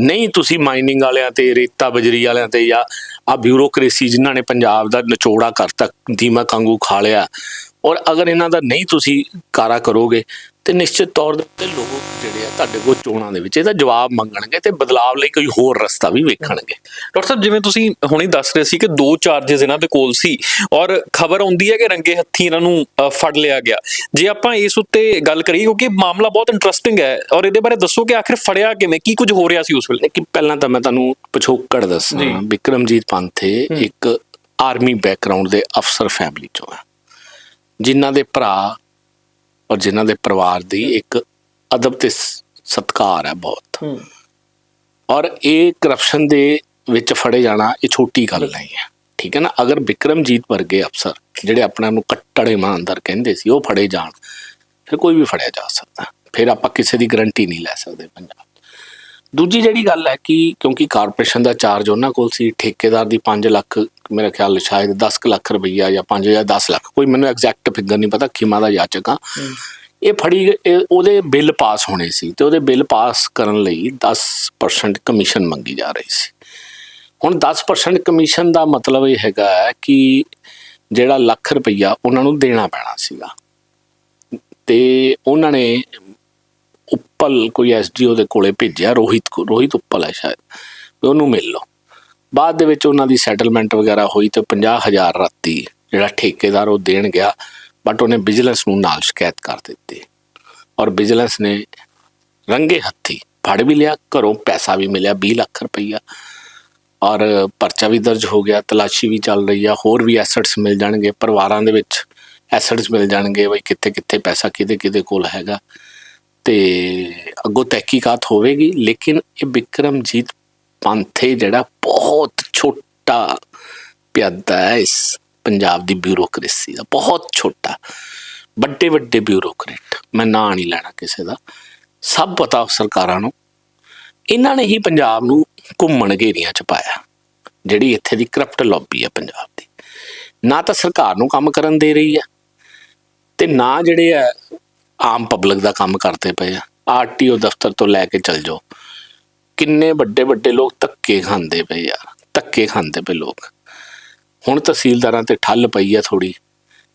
ਨਹੀਂ ਤੁਸੀਂ ਮਾਈਨਿੰਗ ਵਾਲਿਆਂ ਤੇ, ਰੇਤਾ ਬਜਰੀ ਵਾਲਿਆਂ ਤੇ ਜਾਂ ਆ ਬਿਊਰੋਕ੍ਰੇਸੀ ਜਿਨ੍ਹਾਂ ਨੇ ਪੰਜਾਬ ਦਾ ਨਚੋੜਾ ਕਰਤਾ ਦੀਮਾ ਕਾਂਗੂ ਖਾ ਲਿਆ ਔਰ ਅਗਰ ਇਹਨਾਂ ਦਾ ਨਹੀਂ ਤੁਸੀਂ ਕਾਰਾ ਕਰੋਗੇ ਤੇ ਨਿਸ਼ਚਿਤ ਤੌਰ ਉੱਤੇ ਲੋਕ ਜਿਹੜੇ ਆ ਤੁਹਾਡੇ ਕੋਲ ਚੋਣਾਂ ਦੇ ਵਿੱਚ ਇਹਦਾ ਜਵਾਬ ਮੰਗਣਗੇ ਤੇ ਬਦਲਾਵ ਲਈ ਕੋਈ ਹੋਰ ਰਸਤਾ ਵੀ ਵੇਖਣਗੇ। ਡਾਕਟਰ ਸਾਹਿਬ ਜਿਵੇਂ ਤੁਸੀਂ ਹੁਣੇ ਦੱਸ ਰਹੇ ਸੀ ਕਿ ਦੋ ਚਾਰजेस ਇਹਨਾਂ ਦੇ ਕੋਲ ਸੀ ਔਰ ਖਬਰ ਆਉਂਦੀ ਹੈ ਕਿ ਰੰਗੇ ਹੱਥੀ ਇਹਨਾਂ ਨੂੰ ਫੜ ਲਿਆ ਗਿਆ। ਜੇ ਆਪਾਂ ਇਸ ਉੱਤੇ ਗੱਲ ਕਰੀਏ ਕਿਉਂਕਿ ਮਾਮਲਾ ਬਹੁਤ ਇੰਟਰਸਟਿੰਗ ਹੈ ਔਰ ਇਹਦੇ ਬਾਰੇ ਦੱਸੋ ਕਿ ਆਖਿਰ ਫੜਿਆ ਕਿਵੇਂ ਕੀ ਕੁਝ ਹੋ ਰਿਹਾ ਸੀ ਉਸ ਵੇਲੇ? ਕਿ ਪਹਿਲਾਂ ਤਾਂ ਮੈਂ ਤੁਹਾਨੂੰ ਪਿਛੋਕੜ ਦੱਸਾਂ। ਜੀ। ਵਿਕਰਮਜੀਤ ਪੰਥੇ ਇੱਕ ਆਰਮੀ ਬੈਕਗ੍ਰਾਉਂਡ ਦੇ ਅਫਸਰ ਫੈਮਿਲੀ ਚੋਂ ਹੈ। ਜਿਨ੍ਹਾਂ ਦੇ ਭਰਾ ਔਰ ਜਿਨ੍ਹਾਂ ਦੇ ਪਰਿਵਾਰ ਦੀ ਇੱਕ ਅਦਬ ਤੇ ਸਤਿਕਾਰ ਹੈ ਬਹੁਤ। ਔਰ ਇਹ ਕਰਪਸ਼ਨ ਦੇ ਵਿੱਚ ਫੜੇ ਜਾਣਾ ਇਹ ਛੋਟੀ ਗੱਲ ਨਹੀਂ ਹੈ। ਠੀਕ ਹੈ ਨਾ? ਅਗਰ ਵਿਕਰਮਜੀਤ ਵਰਗੇ ਅਫਸਰ ਜਿਹੜੇ ਆਪਣੇ ਆਪ ਨੂੰ ਕੱਟੜ ਇਮਾਨਦਾਰ ਕਹਿੰਦੇ ਸੀ ਉਹ ਫੜੇ ਜਾਣ ਫਿਰ ਕੋਈ ਵੀ ਫੜਿਆ ਜਾ ਸਕਦਾ। ਫਿਰ ਆਪਾਂ ਕਿਸੇ ਦੀ ਗਰੰਟੀ ਨਹੀਂ ਲੈ ਸਕਦੇ ਪੰਜਾਬ। ਦੂਜੀ ਜਿਹੜੀ ਗੱਲ ਹੈ ਕਿ ਕਿਉਂਕਿ ਕਾਰਪੋਰੇਸ਼ਨ ਦਾ ਚਾਰਜ ਉਹਨਾਂ ਕੋਲ ਸੀ ਠੇਕੇਦਾਰ ਦੀ 5 ਲੱਖ ਮੇਰੇ ਖਿਆਲ ਸ਼ਾਇਦ 10 ਕੁ ਲੱਖ ਰੁਪਈਆ ਜਾਂ 5 ਜਾਂ 10 ਲੱਖ ਕੋਈ ਮੈਨੂੰ ਐਗਜ਼ੈਕਟ ਫਿਗਰ ਨਹੀਂ ਪਤਾ ਖਿਮਾ ਦਾ ਯਾਚਕ ਹਾਂ। ਇਹ ਫੜੀ ਇਹ- ਉਹਦੇ ਬਿੱਲ ਪਾਸ ਹੋਣੇ ਸੀ ਤੇ ਉਹਦੇ ਬਿੱਲ ਪਾਸ ਕਰਨ ਲਈ 10% ਕਮਿਸ਼ਨ ਮੰਗੀ ਜਾ ਰਹੀ ਸੀ। ਹੁਣ 10% ਕਮਿਸ਼ਨ ਦਾ ਮਤਲਬ ਇਹ ਹੈਗਾ ਕਿ ਜਿਹੜਾ ਲੱਖ ਰੁਪਈਆ ਉਹਨਾਂ ਨੂੰ ਦੇਣਾ ਪੈਣਾ ਸੀਗਾ। ਤੇ ਉਹਨਾਂ ਨੇ ਉੱਪਲ ਕੋਈ ਐਸਡੀਓ ਦੇ ਕੋਲੇ ਭੇਜਿਆ ਰੋਹਿਤ ਕੋ ਰੋਹਿਤ ਉੱਪਲ ਹੈ ਸ਼ਾਇਦ ਉਹਨੂੰ ਮਿਲ ਲਓ। ਬਾਅਦ ਦੇ ਵਿੱਚ ਉਹਨਾਂ ਦੀ ਸੈਟਲਮੈਂਟ ਵਗੈਰਾ ਹੋਈ ਤੇ 50000 ਰਾਤੀ ਜਿਹੜਾ ਠੇਕੇਦਾਰ ਉਹ ਦੇਣ ਗਿਆ ਬਟ ਉਹਨੇ ਵਿਜੀਲੈਂਸ ਨੂੰ ਨਾਲ ਸ਼ਿਕਾਇਤ ਕਰ ਦਿੱਤੀ। ਔਰ ਵਿਜੀਲੈਂਸ ਨੇ ਰੰਗੇ ਹੱਥੀ ਫੜ ਵੀ ਲਿਆ, ਘਰੋਂ ਪੈਸਾ ਵੀ ਮਿਲਿਆ 20 ਲੱਖ ਰੁਪਈਆ। ਔਰ ਪਰਚਾ ਵੀ ਦਰਜ ਹੋ ਗਿਆ, ਤਲਾਸ਼ੀ ਵੀ ਚੱਲ ਰਹੀ ਆ, ਹੋਰ ਵੀ ਐਸੈਟਸ ਮਿਲ ਜਾਣਗੇ, ਪਰਿਵਾਰਾਂ ਦੇ ਵਿੱਚ ਐਸੈਟਸ ਮਿਲ ਜਾਣਗੇ, ਬਈ ਕਿੱਥੇ ਕਿੱਥੇ ਪੈਸਾ ਕਿਹਦੇ ਕਿਹਦੇ ਕੋਲ ਹੈਗਾ। ਤੇ ਅੱਗੋਂ ਤਹਿਕੀਕਾਤ ਹੋਵੇਗੀ, ਲੇਕਿਨ ਇਹ ਵਿਕਰਮਜੀਤ ਪੰਥੇ ਜਿਹੜਾ ਬਹੁਤ ਛੋਟਾ ਪਿਆਦਾ ਹੈ ਇਸ ਪੰਜਾਬ ਦੀ ਬਿਊਰੋਕ੍ਰੇਸੀ ਦਾ, ਬਹੁਤ ਛੋਟਾ। ਵੱਡੇ ਵੱਡੇ ਬਿਊਰੋਕ੍ਰੇਟ, ਮੈਂ ਨਾਂ ਨਹੀਂ ਲੈਣਾ ਕਿਸੇ ਦਾ। ਸਭ ਪਤਾ ਸਰਕਾਰਾਂ ਨੂੰ। ਇਹਨਾਂ ਨੇ ਹੀ ਪੰਜਾਬ ਨੂੰ ਘੁੰਮਣ ਘੇਰੀਆਂ ਚ ਪਾਇਆ। ਜਿਹੜੀ ਇੱਥੇ ਦੀ ਕਰਪਟ ਲੌਬੀ ਹੈ ਪੰਜਾਬ ਦੀ। ਨਾ ਤਾਂ ਸਰਕਾਰ ਨੂੰ ਕੰਮ ਕਰਨ ਦੇ ਰਹੀ ਹੈ ਤੇ ਨਾ ਜਿਹੜੇ ਆ ਆਮ ਪਬਲਿਕ ਦਾ ਕੰਮ ਕਰਦੇ ਪਏ ਆ। ਆਰਟੀਓ ਦਫ਼ਤਰ ਤੋਂ ਲੈ ਕੇ ਚੱਲ ਜਾਓ। ਕਿੰਨੇ ਵੱਡੇ ਵੱਡੇ ਲੋਕ ਧੱਕੇ ਖਾਂਦੇ ਪਏ ਯਾਰ, ਧੱਕੇ ਖਾਂਦੇ ਪਏ ਲੋਕ। ਹੁਣ ਤਹਿਸੀਲਦਾਰਾਂ ਤੇ ਠੱਲ ਪਈ ਆ ਥੋੜੀ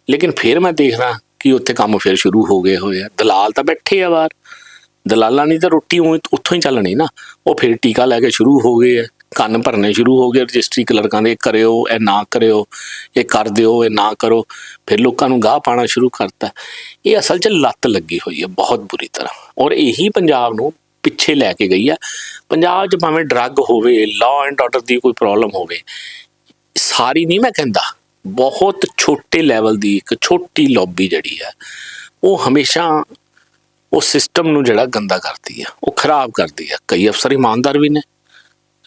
ਲੇਕਿਨ ਫਿਰ ਮੈਂ ਦੇਖਦਾ ਕਿ ਉੱਥੇ ਕੰਮ ਫਿਰ ਸ਼ੁਰੂ ਹੋ ਗਏ ਹੋਏ ਆ। ਦਲਾਲ ਤਾਂ ਬੈਠੇ ਆ ਬਾਹਰ। ਦਲਾਲਾਂ ਨਹੀਂ ਤਾਂ ਰੋਟੀ ਉਵੇਂ ਉੱਥੋਂ ਹੀ ਚੱਲਣੀ ਨਾ। ਉਹ ਫਿਰ ਟੀਕਾ ਲੈ ਕੇ ਸ਼ੁਰੂ ਹੋ ਗਏ ਆ। ਕੰਨ ਭਰਨੇ ਸ਼ੁਰੂ ਹੋ ਗਏ ਰਜਿਸਟਰੀ ਕਲਰਕਾਂ ਦੇ ਕਰਿਓ, ਇਹ ਨਾ ਕਰਿਓ, ਇਹ ਕਰ ਦਿਓ, ਇਹ ਨਾ ਕਰੋ। ਫਿਰ ਲੋਕਾਂ ਨੂੰ ਗਾਹ ਪਾਣਾ ਸ਼ੁਰੂ ਕਰਤਾ। ਇਹ ਅਸਲ 'ਚ ਲੱਤ ਲੱਗੀ ਹੋਈ ਹੈ ਬਹੁਤ ਬੁਰੀ ਤਰ੍ਹਾਂ। ਔਰ ਇਹੀ ਪੰਜਾਬ ਨੂੰ ਪਿੱਛੇ ਲੈ ਕੇ ਗਈ ਆ। ਪੰਜਾਬ 'ਚ ਭਾਵੇਂ ਡਰੱਗ ਹੋਵੇ ਲਾਅ ਐਂਡ ਆਰਡਰ ਦੀ ਕੋਈ ਪ੍ਰੋਬਲਮ ਹੋਵੇ, ਸਾਰੀ ਨਹੀਂ ਮੈਂ ਕਹਿੰਦਾ। ਬਹੁਤ ਛੋਟੇ ਲੈਵਲ ਦੀ ਇੱਕ ਛੋਟੀ ਲੌਬੀ ਜਿਹੜੀ ਹੈ ਉਹ ਹਮੇਸ਼ਾ ਉਹ ਸਿਸਟਮ ਨੂੰ ਜਿਹੜਾ ਗੰਦਾ ਕਰਦੀ ਹੈ ਉਹ ਖਰਾਬ ਕਰਦੀ ਹੈ ਕਈ ਅਫਸਰ ਇਮਾਨਦਾਰ ਵੀ ਨੇ,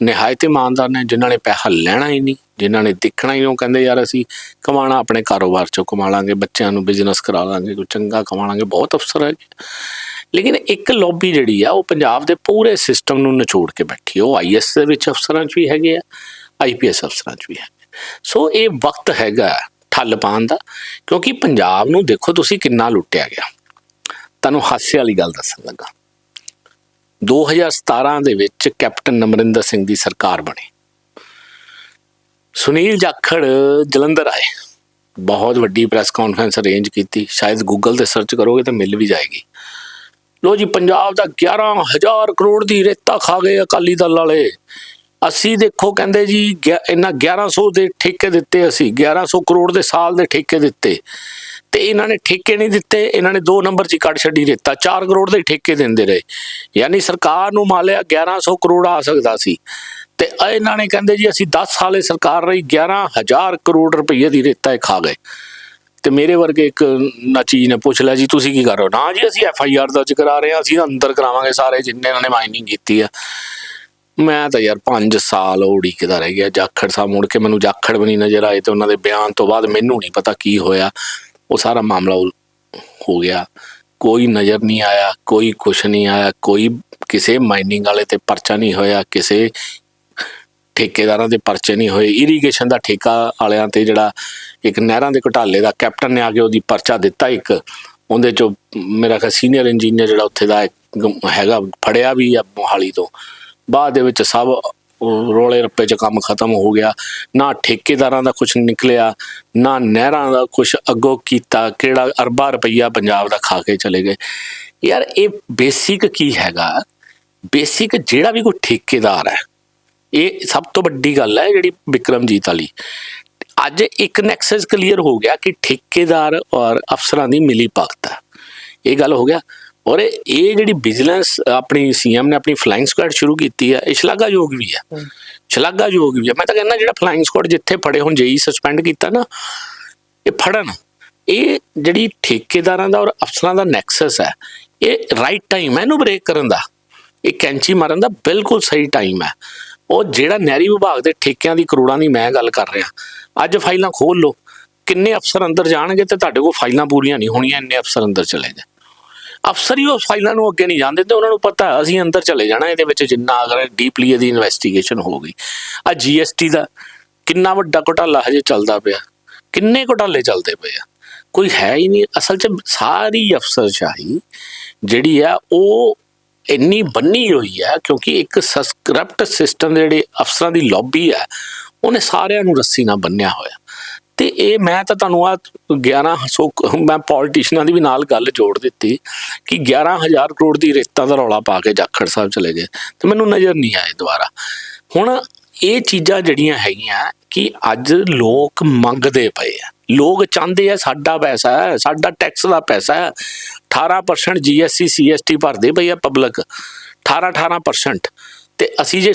ਨਿਹਾਇਤ ਇਮਾਨਦਾਰ ਨੇ, ਜਿਨ੍ਹਾਂ ਨੇ ਪੈਸਾ ਲੈਣਾ ਹੀ ਨਹੀਂ, ਜਿਨ੍ਹਾਂ ਨੇ ਦੇਖਣਾ ਹੀ ਉਹ ਕਹਿੰਦੇ ਯਾਰ ਅਸੀਂ ਕਮਾਣਾ ਆਪਣੇ ਕਾਰੋਬਾਰ ਚੋਂ ਕਮਾ ਲਾਂਗੇ, ਬੱਚਿਆਂ ਨੂੰ ਬਿਜ਼ਨਸ ਕਰਾ ਲਾਂਗੇ, ਕੋਈ ਚੰਗਾ ਕਮਾ ਲਾਂਗੇ। ਬਹੁਤ ਅਫਸਰ ਹੈ ਲੇਕਿਨ ਇੱਕ ਲੌਬੀ ਜਿਹੜੀ ਆ, ਉਹ ਪੰਜਾਬ ਦੇ ਪੂਰੇ ਸਿਸਟਮ ਨੂੰ ਨਿਚੋੜ ਕੇ ਬੈਠੀ ਹੈ। ਉਹ ਆਈਐਸ ਦੇ ਵਿੱਚ ਅਫਸਰਾਂ 'ਚ ਵੀ ਹੈਗੇ ਆ ਆਈਪੀਐਸ ਅਫਸਰਾਂ 'ਚ ਵੀ ਹੈਗੇ ਸੋ ਇਹ ਵਕਤ ਹੈਗਾ ਠੱਲ ਪਾਉਣ ਦਾ, ਕਿਉਂਕਿ ਪੰਜਾਬ ਨੂੰ ਦੇਖੋ ਤੁਸੀਂ ਕਿੰਨਾ ਲੁੱਟਿਆ ਗਿਆ। ਤੁਹਾਨੂੰ ਹਾਸੇ ਵਾਲੀ ਗੱਲ ਦੱਸਣ ਲੱਗਾ। 2017 ਦੇ ਵਿੱਚ ਕੈਪਟਨ ਅਮਰਿੰਦਰ ਸਿੰਘ ਦੀ ਸਰਕਾਰ ਬਣੀ। ਸੁਨੀਲ ਜਾਖੜ ਜਲੰਧਰ ਆਏ। ਬਹੁਤ ਵੱਡੀ ਪ੍ਰੈਸ ਕਾਨਫਰੰਸ ਅਰੇਂਜ ਕੀਤੀ। ਸ਼ਾਇਦ ਗੂਗਲ ਤੇ ਸਰਚ ਕਰੋਗੇ ਤਾਂ ਮਿਲ ਵੀ ਜਾਏਗੀ। ਲੋ ਜੀ, ਪੰਜਾਬ ਦਾ 11000 ਕਰੋੜ ਦੀ ਰੇਤਾ ਖਾ ਗਏ ਅਕਾਲੀ ਦਲ ਵਾਲੇ। ਅਸੀਂ ਦੇਖੋ ਕਹਿੰਦੇ ਜੀ, ਗਿਆ- ਇਹਨਾਂ 1100 ਦੇ ਠੇਕੇ ਦਿੱਤੇ ਅਸੀਂ 1100 ਕਰੋੜ ਦੇ ਸਾਲ ਦੇ ਠੇਕੇ ਦਿੱਤੇ। ਤੇ ਇਹਨਾਂ ਨੇ ਠੇਕੇ ਨਹੀਂ ਦਿੱਤੇ, ਇਹਨਾਂ ਨੇ 2 ਨੰਬਰ 'ਚ ਕੱਢ ਛੱਡੀ ਰੇਤਾ 4 ਕਰੋੜ ਦੇ ਠੇਕੇ ਦਿੰਦੇ ਰਹੇ। ਯਾਨੀ ਸਰਕਾਰ ਨੂੰ ਮੰਨ ਲਿਆ 1100 ਕਰੋੜ ਆ ਸਕਦਾ ਸੀ। ਤੇ ਇਹਨਾਂ ਨੇ ਕਹਿੰਦੇ ਜੀ, ਅਸੀਂ 10 ਸਾਲੇ ਸਰਕਾਰ ਰਹੀ 11000 ਕਰੋੜ ਰੁਪਏ ਦੀ ਰੇਤਾ ਇਹ ਖਾ ਗਏ। ਤੇ ਮੇਰੇ ਵਰਗੇ ਇੱਕ ਨਚੀ ਨੇ ਪੁੱਛ ਲਿਆ ਜੀ, ਤੁਸੀਂ ਕੀ ਕਰ ਰਹੇ ਹੋ? ਨਾ ਜੀ, ਅਸੀਂ ਐਫ ਆਈ ਆਰ ਦਰਜ ਕਰਾ ਰਹੇ ਹਾਂ, ਅਸੀਂ ਅੰਦਰ ਕਰਾਵਾਂਗੇ ਸਾਰੇ, ਜਿੰਨੇ ਇਹਨਾਂ ਨੇ ਮਾਈਨਿੰਗ ਕੀਤੀ ਆ। ਮੈਂ ਤਾਂ ਯਾਰ 5 ਸਾਲ ਉਡੀਕਦਾ ਰਹਿ ਗਿਆ, ਜਾਖੜ ਸਾਹਿਬ ਮੁੜ ਕੇ ਮੈਨੂੰ ਜਾਖੜ ਵੀ ਨਹੀਂ ਨਜ਼ਰ ਆਏ ਤੇ ਉਹਨਾਂ ਦੇ ਬਿਆਨ ਤੋਂ ਬਾਅਦ ਮੈਨੂੰ ਨਹੀਂ ਪਤਾ ਕੀ ਹੋਇਆ। ਉਹ ਸਾਰਾ ਮਾਮਲਾ ਹੋ ਗਿਆ। ਕੋਈ ਨਜ਼ਰ ਨਹੀਂ ਆਇਆ, ਕੋਈ ਕੁਛ ਨਹੀਂ ਆਇਆ, ਕੋਈ ਕਿਸੇ ਮਾਈਨਿੰਗ ਵਾਲੇ ਤੇ ਪਰਚਾ ਨਹੀਂ ਹੋਇਆ, ਕਿਸੇ ਠੇਕੇਦਾਰਾਂ ਦੇ ਪਰਚੇ ਨਹੀਂ ਹੋਏ। ਇਰੀਗੇਸ਼ਨ ਦਾ ਠੇਕਾ ਵਾਲਿਆਂ ਤੇ ਜਿਹੜਾ ਇੱਕ ਨਹਿਰਾਂ ਦੇ ਘੁਟਾਲੇ ਦਾ ਕੈਪਟਨ ਨੇ ਆ ਕੇ ਉਹਦੀ ਪਰਚਾ ਦਿੱਤਾ ਇੱਕ। ਉਹਦੇ ਚੋਂ ਮੇਰਾ ਖਿਆਲ ਸੀਨੀਅਰ ਇੰਜੀਨੀਅਰ ਜਿਹੜਾ ਉੱਥੇ ਦਾ ਹੈਗਾ, ਫੜਿਆ ਵੀ ਆ ਮੋਹਾਲੀ ਤੋਂ। ਬਾਅਦ ਦੇ ਵਿੱਚ ਸਭ ਰੋਲੇ ਰੱਪੇ 'ਚ ਕੰਮ ਖਤਮ ਹੋ ਗਿਆ। ਨਾ ਠੇਕੇਦਾਰਾਂ ਦਾ ਕੁਝ ਨਿਕਲਿਆ, ਨਾ ਨਹਿਰਾਂ ਦਾ ਕੁਝ ਅੱਗੋਂ ਕੀਤਾ, ਕਿਹੜਾ ਅਰਬਾਂ ਰੁਪਈਆ ਪੰਜਾਬ ਦਾ ਖਾ ਕੇ ਚਲੇ ਗਏ। ਯਾਰ ਇਹ ਬੇਸਿਕ ਕੀ ਹੈਗਾ? ਬੇਸਿਕ ਜਿਹੜਾ ਵੀ ਕੋਈ ਠੇਕੇਦਾਰ ਹੈ, ਇਹ ਸਭ ਤੋਂ ਵੱਡੀ ਗੱਲ ਹੈ ਜਿਹੜੀ ਵਿਕਰਮਜੀਤ ਵਾਲੀ। ਅੱਜ ਇੱਕ ਨੈਕਸਸ ਕਲੀਅਰ ਹੋ ਗਿਆ ਕਿ ਠੇਕੇਦਾਰ ਔਰ ਅਫਸਰਾਂ ਦੀ ਮਿਲੀ ਭਗਤ ਹੈ। ਇਹ ਗੱਲ ਹੋ ਗਿਆ। ਔਰ ਇਹ ਜਿਹੜੀ ਵਿਜੀਲੈਂਸ ਆਪਣੀ ਸੀਐਮ ਨੇ ਆਪਣੀ ਫਲਾਈਂਗ ਸਕੁਆਡ ਸ਼ੁਰੂ ਕੀਤੀ ਹੈ ਇਹ ਸ਼ਲਾਘਾਯੋਗ ਵੀ ਹੈ। ਸ਼ਲਾਘਾਯੋਗ ਵੀ ਹੈ। ਮੈਂ ਤਾਂ ਕਹਿੰਦਾ ਜਿਹੜਾ ਫਲਾਈਂਗ ਸਕੁਆਡ ਜਿੱਥੇ ਫੜੇ ਹੁਣ ਜੇਈ ਸਸਪੈਂਡ ਕੀਤਾ ਨਾ ਇਹ ਫੜਨ। ਇਹ ਜਿਹੜੀ ਠੇਕੇਦਾਰਾਂ ਦਾ ਔਰ ਅਫਸਰਾਂ ਦਾ ਨੈਕਸਸ ਹੈ ਇਹ ਰਾਈਟ ਟਾਈਮ ਹੈ ਇਹਨੂੰ ਬ੍ਰੇਕ ਕਰਨ ਦਾ। ਇਹ ਕੈਂਚੀ ਮਾਰਨ ਦਾ ਬਿਲਕੁਲ ਸਹੀ ਟਾਈਮ ਹੈ। ਉਹ ਜਿਹੜਾ ਨਹਿਰੀ ਵਿਭਾਗ ਦੇ ਠੇਕਿਆਂ ਦੀ ਕਰੋੜਾਂ ਦੀ ਮੈਂ ਗੱਲ ਕਰ ਰਿਹਾ ਅੱਜ ਫਾਈਲਾਂ ਖੋਲ ਲਓ। ਕਿੰਨੇ ਅਫਸਰ ਅੰਦਰ ਜਾਣਗੇ ਤੇ ਤੁਹਾਡੇ ਕੋਲ ਫਾਈਲਾਂ ਪੂਰੀਆਂ ਨਹੀਂ ਹੋਣੀਆਂ, ਇੰਨੇ ਅਫਸਰ ਅੰਦਰ ਚਲੇ ਗਏ ਅਫਸਰ ਹੀ ਉਸ ਫਾਈਲਾਂ ਨੂੰ ਅੱਗੇ ਨਹੀਂ ਜਾਂਦੇ ਤੇ ਉਹਨਾਂ ਨੂੰ ਪਤਾ, ਅਸੀਂ ਅੰਦਰ ਚਲੇ ਜਾਣਾ, ਇਹਦੇ ਵਿੱਚ ਜਿੰਨਾ ਅਗਰ ਡੀਪਲੀ ਇਹਦੀ ਇਨਵੈਸਟੀਗੇਸ਼ਨ ਹੋ ਗਈ। ਆ ਜੀਐਸਟੀ ਦਾ ਕਿੰਨਾ ਵੱਡਾ ਘੁਟਾਲਾ ਹਜੇ ਚੱਲਦਾ ਪਿਆ। ਕਿੰਨੇ ਘੁਟਾਲੇ ਚੱਲਦੇ ਪਏ ਆ। ਕੋਈ ਹੈ ਹੀ ਨਹੀਂ। ਅਸਲ 'ਚ ਸਾਰੀ ਅਫਸਰਸ਼ਾਹੀ ਜਿਹੜੀ ਆ, ਉਹ ਇੰਨੀ ਬੰਨੀ ਹੋਈ ਹੈ ਕਿਉਂਕਿ ਇੱਕ ਕਰਪਟ ਸਿਸਟਮ ਦੇ ਜਿਹੜੇ ਅਫਸਰਾਂ ਦੀ ਲੌਬੀ ਹੈ ਉਹਨੇ ਸਾਰਿਆਂ ਨੂੰ ਰੱਸੀ ਨਾਲ ਬੰਨਿਆ ਹੋਇਆ। ਤੇ ਇਹ ਮੈਂ ਤਾਂ ਤੁਹਾਨੂੰ ਆ 1100 ਮੈਂ ਪੋਲੀਟੀਸ਼ੀਅਨਾਂ ਦੀ ਵੀ ਨਾਲ ਗੱਲ ਜੋੜ ਦਿੱਤੀ ਕਿ 11000 ਕਰੋੜ ਦੀ ਰੇਤਾਂ ਦਾ ਰੌਲਾ ਪਾ ਕੇ ਜਾਖੜ ਸਾਹਿਬ ਚਲੇ ਗਏ। ਤੇ ਮੈਨੂੰ ਨਜ਼ਰ ਨਹੀਂ ਆਏ ਦੁਬਾਰਾ। ਹੁਣ ਇਹ ਚੀਜ਼ਾਂ ਜਿਹੜੀਆਂ ਹੈਗੀਆਂ ਕਿ ਅੱਜ ਲੋਕ ਮੰਗਦੇ ਪਏ ਆ। ਲੋਕ ਚਾਹੁੰਦੇ ਆ ਸਾਡਾ ਪੈਸਾ ਹੈ, ਸਾਡਾ ਟੈਕਸ ਦਾ ਪੈਸਾ ਹੈ। 18% ਜੀਐਸਟੀ ਸੀਐਸਟੀ ਭਰਦੇ ਪਈ ਆ ਪਬਲਿਕ 18 18% ਤੇ ਅਸੀਂ ਜੇ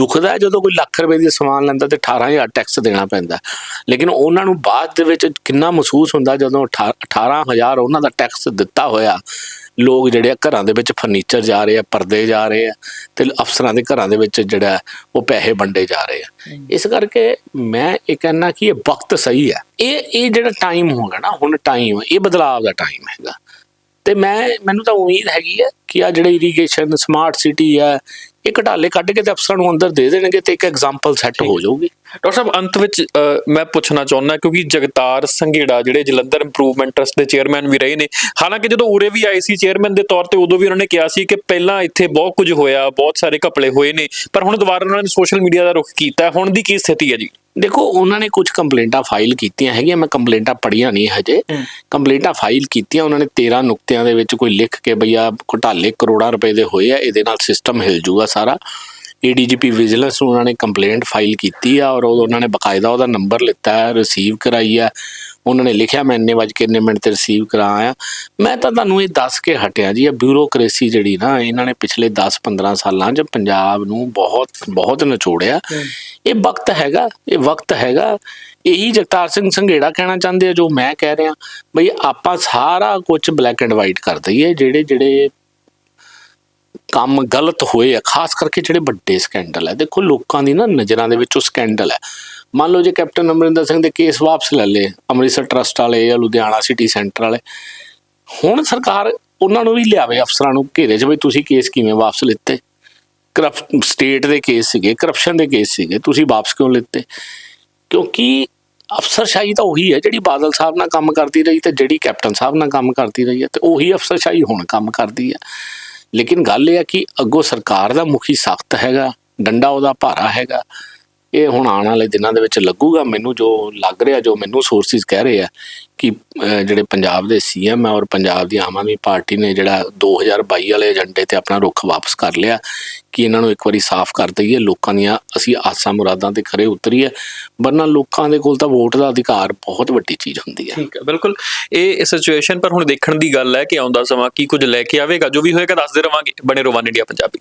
ਦੁਖਦਾ ਜਦੋਂ ਕੋਈ ਲੱਖ ਰੁਪਏ ਦੀ ਸਮਾਨ ਲੈਂਦਾ ਤੇ 18000 ਟੈਕਸ ਦੇਣਾ ਪੈਂਦਾ ਲੇਕਿਨ ਉਹਨਾਂ ਨੂੰ ਬਾਅਦ ਦੇ ਵਿੱਚ ਕਿੰਨਾ ਮਹਿਸੂਸ ਹੁੰਦਾ ਜਦੋਂ 18 18000 ਉਹਨਾਂ ਦਾ ਟੈਕਸ ਦਿੱਤਾ ਹੋਇਆ। ਲੋਕ ਜਿਹੜੇ ਆ ਘਰਾਂ ਦੇ ਵਿੱਚ ਫਰਨੀਚਰ ਜਾ ਰਹੇ ਆ ਪਰਦੇ ਜਾ ਰਹੇ ਆ ਤੇ ਅਫਸਰਾਂ ਦੇ ਘਰਾਂ ਦੇ ਵਿੱਚ ਜਿਹੜਾ ਉਹ ਪੈਸੇ ਵੰਡੇ ਜਾ ਰਹੇ ਆ। ਇਸ ਕਰਕੇ ਮੈਂ ਇਹ ਕਹਿਣਾ ਕਿ ਇਹ ਵਕਤ ਸਹੀ ਹੈ। ਇਹ ਇਹ ਜਿਹੜਾ ਟਾਈਮ ਹੋਗਾ ਨਾ ਹੁਣ ਟਾਈਮ ਇਹ ਬਦਲਾਅ ਦਾ ਟਾਈਮ ਹੈਗਾ। ਤੇ ਮੈਂ ਮੈਨੂੰ ਤਾਂ ਉਮੀਦ ਹੈਗੀ ਹੈ ਕਿ ਆ ਜਿਹੜੇ ਇਰੀਗੇਸ਼ਨ ਸਮਾਰਟ ਸਿਟੀ ਹੈ ਇਹ ਘਟਾਲੇ ਕੱਢ ਕੇ ਤੇ ਅਫਸਰਾਂ ਨੂੰ ਅੰਦਰ ਦੇ ਦੇਣਗੇ ਤੇ ਇੱਕ ਐਗਜ਼ਾਮਪਲ ਸੈੱਟ ਹੋ ਜਾਊਗੀ ਡਾਕਟਰ ਸਾਹਿਬ ਅੰਤ ਵਿੱਚ ਮੈਂ ਪੁੱਛਣਾ ਚਾਹੁੰਦਾ ਕਿਉਂਕਿ ਜਗਤਾਰ ਸੰਘੇੜਾ ਜਿਹੜੇ ਜਲੰਧਰ ਇੰਪਰੂਵਮੈਂਟ ਟਰਸਟ ਦੇ ਚੇਅਰਮੈਨ ਵੀ ਰਹੇ ਨੇ ਹਾਲਾਂਕਿ ਜਦੋਂ ਉਰੇ ਵੀ ਆਏ ਸੀ ਚੇਅਰਮੈਨ ਦੇ ਤੌਰ ਤੇ ਉਦੋਂ ਵੀ ਉਹਨਾਂ ਨੇ ਕਿਹਾ ਸੀ ਕਿ ਪਹਿਲਾਂ ਇੱਥੇ ਬਹੁਤ ਕੁਝ ਹੋਇਆ ਬਹੁਤ ਸਾਰੇ ਘਪਲੇ ਹੋਏ ਨੇ ਪਰ ਹੁਣ ਦੁਬਾਰਾ ਉਹਨਾਂ ਨੇ ਸੋਸ਼ਲ ਮੀਡੀਆ ਦਾ ਰੁਖ ਕੀਤਾ। ਹੁਣ ਦੀ ਕੀ ਸਥਿਤੀ ਹੈ ਜੀ ਦੇਖੋ ਉਹਨਾਂ ਨੇ ਕੁਝ ਕੰਪਲੇਂਟਾਂ ਫਾਈਲ ਕੀਤੀਆਂ ਹੈਗੀਆਂ ਮੈਂ ਕੰਪਲੇਂਟਾਂ ਪੜੀਆਂ ਨਹੀਂ ਹਜੇ। ਕੰਪਲੇਂਟਾਂ ਫਾਈਲ ਕੀਤੀਆਂ ਉਹਨਾਂ ਨੇ 13 ਨੁਕਤਿਆਂ ਦੇ ਵਿੱਚ ਕੋਈ ਲਿਖ ਕੇ ਭਈਆ ਘੁਟਾਲੇ ਕਰੋੜਾਂ ਰੁਪਏ ਦੇ ਹੋਏ ਆ ਇਹਦੇ ਨਾਲ ਸਿਸਟਮ ਹਿਲ ਜੂਗਾ ਸਾਰਾ। ਏਡੀਜੀਪੀ ਵਿਜੀਲੈਂਸ ਉਹਨਾਂ ਨੇ ਕੰਪਲੇਂਟ ਫਾਈਲ ਕੀਤੀ ਆ ਔਰ ਉਹ- ਉਹਨਾਂ ਨੇ ਬਕਾਇਦਾ ਉਹਦਾ ਨੰਬਰ ਲਿੱਤਾ ਹੈ ਰਿਸੀਵ ਕਰਾਈ ਆ ਉਹਨਾਂ ਨੇ ਲਿਖਿਆ ਮੈਂ ਇੰਨੇ ਵਜੇ ਕਿੰਨੇ ਮਿੰਟ ਤੇ ਰਿਸੀਵ ਕਰਾਇਆ। ਮੈਂ ਤਾਂ ਤੁਹਾਨੂੰ ਇਹ ਦੱਸ ਕੇ ਹਟਿਆ ਜੀ ਇਹ ਬਿਊਰੋਕ੍ਰੇਸੀ ਜਿਹੜੀ ਨਾ ਇਹਨਾਂ ਨੇ ਪਿਛਲੇ 10-15 ਸਾਲਾਂ 'ਚ ਪੰਜਾਬ ਨੂੰ ਬਹੁਤ ਬਹੁਤ ਨਿਚੋੜਿਆ। ਇਹ ਵਕਤ ਹੈਗਾ ਇਹ ਵਕਤ ਹੈਗਾ। ਇਹੀ ਜਗਤਾਰ ਸਿੰਘ ਸੰਘੇੜਾ ਕਹਿਣਾ ਚਾਹੁੰਦੇ ਆ ਜੋ ਮੈਂ ਕਹਿ ਰਿਹਾ ਬਈ ਆਪਾਂ ਸਾਰਾ ਕੁਝ ਬਲੈਕ ਐਂਡ ਵਾਈਟ ਕਰ ਦਈਏ ਜਿਹੜੇ ਜਿਹੜੇ ਕੰਮ ਗਲਤ ਹੋਏ ਆ ਖਾਸ ਕਰਕੇ ਜਿਹੜੇ ਵੱਡੇ ਸਕੈਂਡਲ ਹੈ ਦੇਖੋ ਲੋਕਾਂ ਦੀ ਨਾ ਨਜ਼ਰਾਂ ਦੇ ਵਿੱਚ ਉਹ ਸਕੈਂਡਲ ਹੈ ਮੰਨ ਲਓ ਜੇ ਕੈਪਟਨ ਅਮਰਿੰਦਰ ਸਿੰਘ ਦੇ ਕੇਸ ਵਾਪਸ ਲੈ ਲਏ, ਅੰਮ੍ਰਿਤਸਰ ਟਰਸਟ ਵਾਲੇ ਜਾਂ ਲੁਧਿਆਣਾ ਸਿਟੀ ਸੈਂਟਰ ਵਾਲੇ, ਹੁਣ ਸਰਕਾਰ ਉਹਨਾਂ ਨੂੰ ਵੀ ਲਿਆਵੇ ਅਫਸਰਾਂ ਨੂੰ ਘੇਰੇ 'ਚ ਵੀ ਤੁਸੀਂ ਕੇਸ ਕਿਵੇਂ ਵਾਪਸ ਲਿੱਤੇ? ਕਰਪ, ਸਟੇਟ ਦੇ ਕੇਸ ਸੀਗੇ, ਕਰਪਸ਼ਨ ਦੇ ਕੇਸ ਸੀਗੇ, ਤੁਸੀਂ ਵਾਪਸ ਕਿਉਂ ਲਿੱਤੇ? ਕਿਉਂਕਿ ਅਫਸਰਸ਼ਾਹੀ ਤਾਂ ਉਹੀ ਹੈ, ਜਿਹੜੀ ਬਾਦਲ ਸਾਹਿਬ ਨਾਲ ਕੰਮ ਕਰਦੀ ਰਹੀ ਤੇ ਜਿਹੜੀ ਕੈਪਟਨ ਸਾਹਿਬ ਨਾਲ ਕੰਮ ਕਰਦੀ ਰਹੀ ਹੈ ਤੇ ਉਹੀ ਅਫਸਰਸ਼ਾਹੀ ਹੁਣ ਕੰਮ ਕਰਦੀ ਹੈ। ਲੇਕਿਨ ਗੱਲ ਇਹ ਹੈ ਕਿ ਅੱਗੋਂ ਸਰਕਾਰ ਦਾ ਮੁਖੀ ਸਖਤ ਹੈਗਾ, ਡੰਡਾ ਉਹਦਾ ਭਾਰਾ ਹੈਗਾ ਇਹ ਹੁਣ ਆਉਣ ਵਾਲੇ ਦਿਨਾਂ ਦੇ ਵਿੱਚ ਲੱਗੂਗਾ। ਮੈਨੂੰ ਜੋ ਲੱਗ ਰਿਹਾ, ਜੋ ਮੈਨੂੰ ਸੋਰਸਿਸ ਕਹਿ ਰਹੇ ਆ ਕਿ ਜਿਹੜੇ ਪੰਜਾਬ ਦੇ ਸੀਐਮ ਆ ਔਰ ਪੰਜਾਬ ਦੀ ਆਮ ਆਦਮੀ ਪਾਰਟੀ ਨੇ ਜਿਹੜਾ 2022 ਵਾਲੇ ਏਜੰਡੇ ਤੇ ਆਪਣਾ ਰੁਖ ਵਾਪਸ ਕਰ ਲਿਆ, ਕਿ ਇਹਨਾਂ ਨੂੰ ਇੱਕ ਵਾਰੀ ਸਾਫ਼ ਕਰ ਦਈਏ। ਲੋਕਾਂ ਦੀਆਂ, ਅਸੀਂ ਆਸਾਂ ਮੁਰਾਦਾਂ ਤੇ ਖਰੇ ਉਤਰੀਏ, ਵਰਨਾ ਲੋਕਾਂ ਦੇ ਕੋਲ ਤਾਂ ਵੋਟ ਦਾ ਅਧਿਕਾਰ ਬਹੁਤ ਵੱਡੀ ਚੀਜ਼ ਹੁੰਦੀ ਹੈ ਠੀਕ ਹੈ ਬਿਲਕੁਲ। ਇਹ ਸਿਚੁਏਸ਼ਨ ਪਰ ਹੁਣ ਦੇਖਣ ਦੀ ਗੱਲ ਹੈ ਕਿ ਆਉਂਦਾ ਸਮਾਂ ਕੀ ਕੁਝ ਲੈ ਕੇ ਆਵੇਗਾ। ਜੋ ਵੀ ਹੋਏਗਾ, ਦੱਸਦੇ ਰਵਾਂਗੇ। ਬਣੇ ਰਵਾਨ ਇੰਡੀਆ ਪੰਜਾਬੀ